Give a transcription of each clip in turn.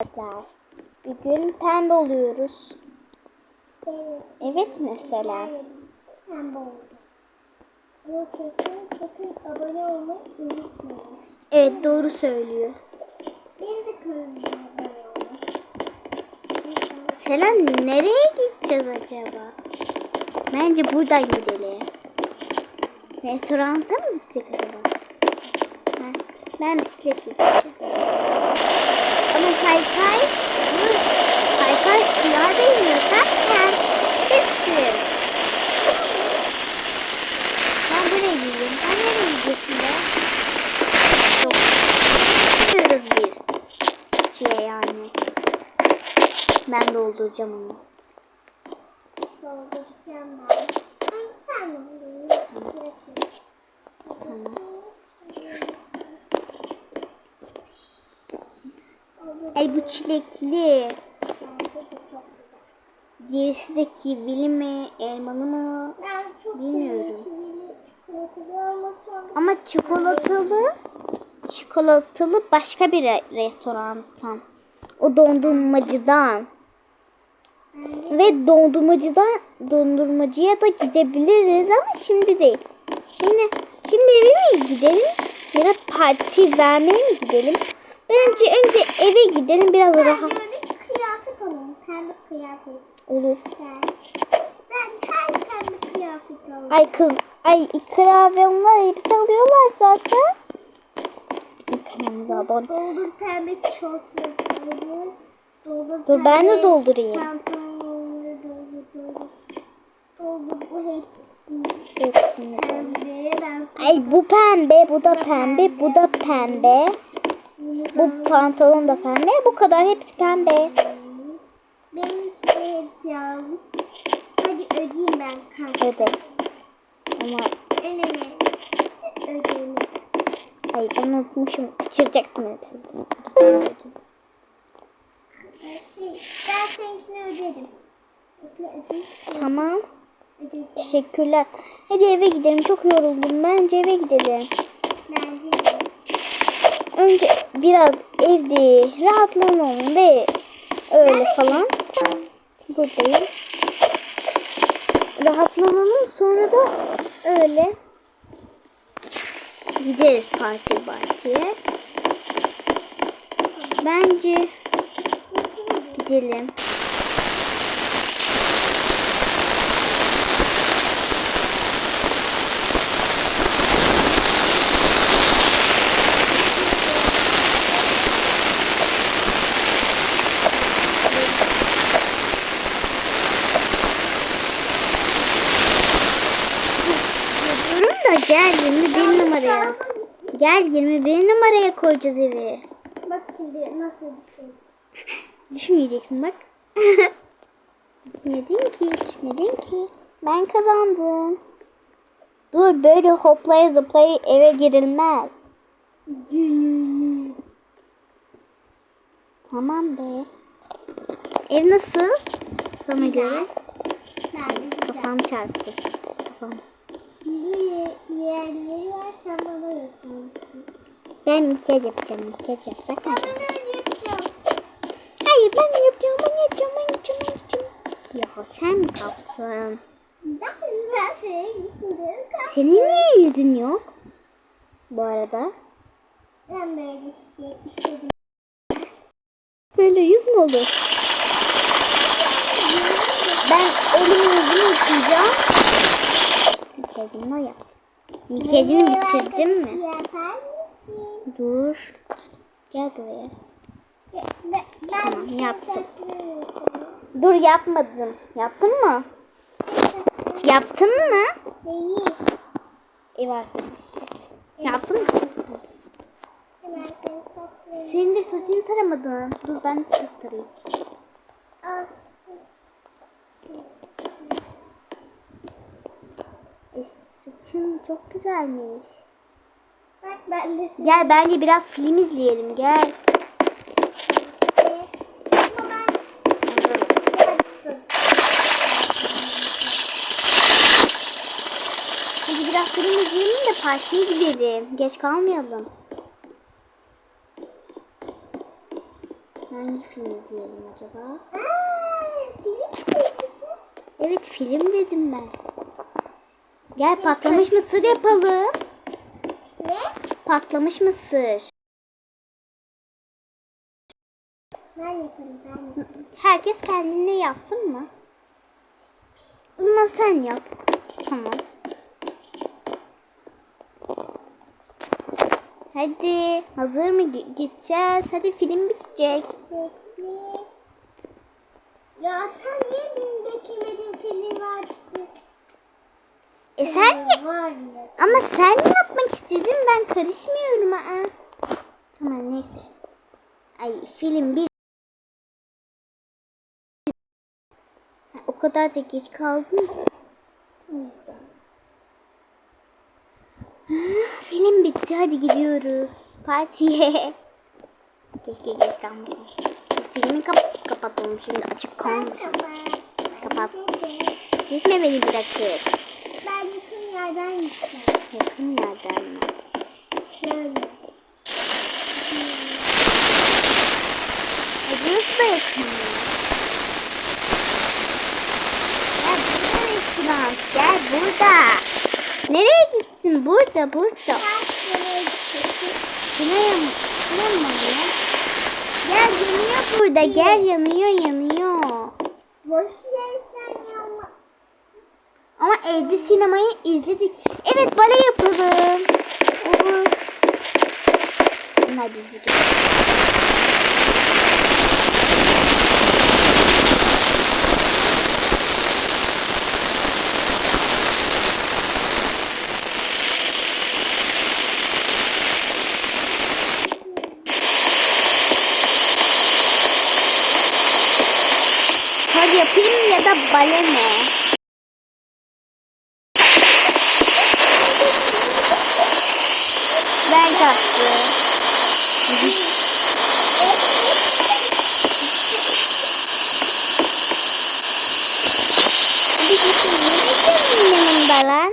Arkadaşlar bugün pembe oluyoruz. Evet. Evet mesela. Pembe oldu. Ama sakın sakın abone olmayı unutmayın. Evet doğru söylüyor. Benim de kanalıma abone olun. Selen nereye gideceğiz acaba? Bence buradan gidelim. Restoranta mı gitsek acaba? Ha, ben bisiklet gideceğim. Kaykay. Kaykay sular değmiyor. Zaten hepsi. Ben buraya gideyim. Ben nereye gidiyorsun be? Yok. Gidiyoruz biz. Çiçeğe yani. Ben dolduracağım onu. Dolduracağım ben. Ay sen sırası. Tamam. Ay bu çilekli. Diğerisi de kivili mi, elmalı mı? Ben çok Bilmiyorum. seviyorum çikolatalı ama çikolatalı, çikolatalı başka bir re- restorantan. O dondurmacıdan. Ve dondurmacıdan dondurmacıya da gidebiliriz ama şimdi değil. Şimdi şimdi eve mi gidelim ya da parti vermeye mi gidelim? Bence önce eve gidelim biraz ben rahat böyle kıyafet alayım. Pembe kıyafet. olur. Ben, ben her pembe kıyafet alayım. Ay kız, ay ikra ve onlar elbise alıyorlar zaten. Abone. Doldur pembe tişörtleri. Doldur Dur, ben de pembe doldurayım. Pantolonları doldur doldur. Doldur bu hep Hepsini. pembe. Ben Ay bu pembe, bu da pembe, bu da pembe. bunu Bu pantolon da pembe. Bu kadar hepsi pembe. Benimki de hepsi yavrum. Hadi ödeyeyim ben kanka. Öde. Ama En önemlisi ödeyeyim. ay ben unutmuşum. Kaçıracaktım hepsini. Şey, ben seninkini ödedim. Tamam. Teşekkürler. Hadi eve gidelim. Çok yoruldum. Bence eve gidelim. Bence. Önce biraz evde rahatlanalım ve öyle falan. Buradayım. Rahatlanalım sonra da öyle gideriz parti partiye. Bence gidelim. Durun da gel 21 numaraya. Gel 21 numaraya koyacağız evi. Bak şimdi nasıl düşün. Düşmeyeceksin bak. Düşmedin ki, düşmedin ki. Ben kazandım. Dur böyle hoplaya zıplaya eve girilmez. Tamam be. Ev nasıl? Sana göre. Kafam çarptı. Kafam. Yerleri var sen bana göstermiştin. Ben makyaj yapacağım. Makyaj yapsak mı? Ben öyle yapacağım. Hayır ben yapacağım. Ben yapacağım. Ben yapacağım. Ben yapacağım. Ya sen mi? Güzel mi? Ben senin yüzünden Senin niye yüzün yok? Bu arada. Ben böyle şey istedim. Böyle yüz mü olur? Ben elimi yüzümü yıkayacağım. Makyajını yap. Makyajını bitirdin mi? Yapar mısın? Dur. Gel buraya. Ya, Ben, ben Tamam, senin yaptım. Dur yapmadım. Yaptın mı? Yaptın mı? Değil. Ev arkadaşı. Yaptın mı? Hemen seni toplayayım. Senin de saçını taramadın. Dur ben de tarayayım. Çok güzelmiş. Bak ben de seni. Gel bence biraz film izleyelim gel. Hadi biraz film izleyelim de partiye gidelim. Geç kalmayalım. Hangi film izleyelim acaba? Aa, film dizisi. Evet film dedim ben. Gel patlamış mısır yapalım. Ne? Patlamış mısır. Ben yaparım ben yaparım. Herkes kendine yapsın mı? Ama sen yap. Tamam. Hadi. Hazır mı Gi- gideceğiz? Hadi film bitecek. Bekle. Ya sen niye beni beklemedin filmi açtın? E sen ya- ya. ama sen yapmak istedin ben karışmıyorum aa. Tamam neyse. Ay film bir Ha, o kadar da geç kaldın. O yüzden. Film bitti hadi gidiyoruz partiye. Keşke geç kalmasın. Filmi kap kapatalım şimdi açık kalmasın. Kapat. Gitme beni bırakır. Ben yakın yerden gideceğim. Yakın yerden mi? Şöyle. E burası da yakın. Gel burada restoran. Gel burada. Nereye gitsin? Burada, burada. Şuraya mı? Şuraya mı ya? Gel yanıyor burada. Gel yanıyor yanıyor. Boş ama. Ama evde sinemayı izledik. Evet bale yapalım. Olur. Gidelim. Hadi yapayım ya da bale mi? Ben kaptım. Hadi gitsin. Ne gidiyorsun yanımda lan?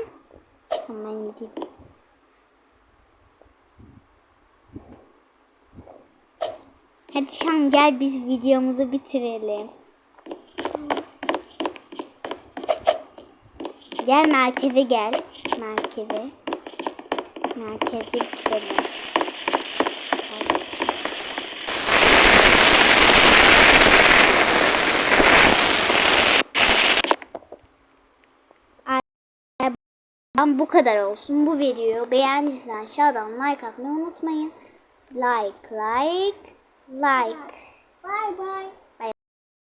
Hemen gideyim. Hadi Şam gel biz videomuzu bitirelim. Gel merkeze gel. Merkeze. Merkeze bitirelim. Ben bu kadar olsun bu videoyu beğendiyseniz aşağıdan like atmayı unutmayın. Like, like, like. Bye bye.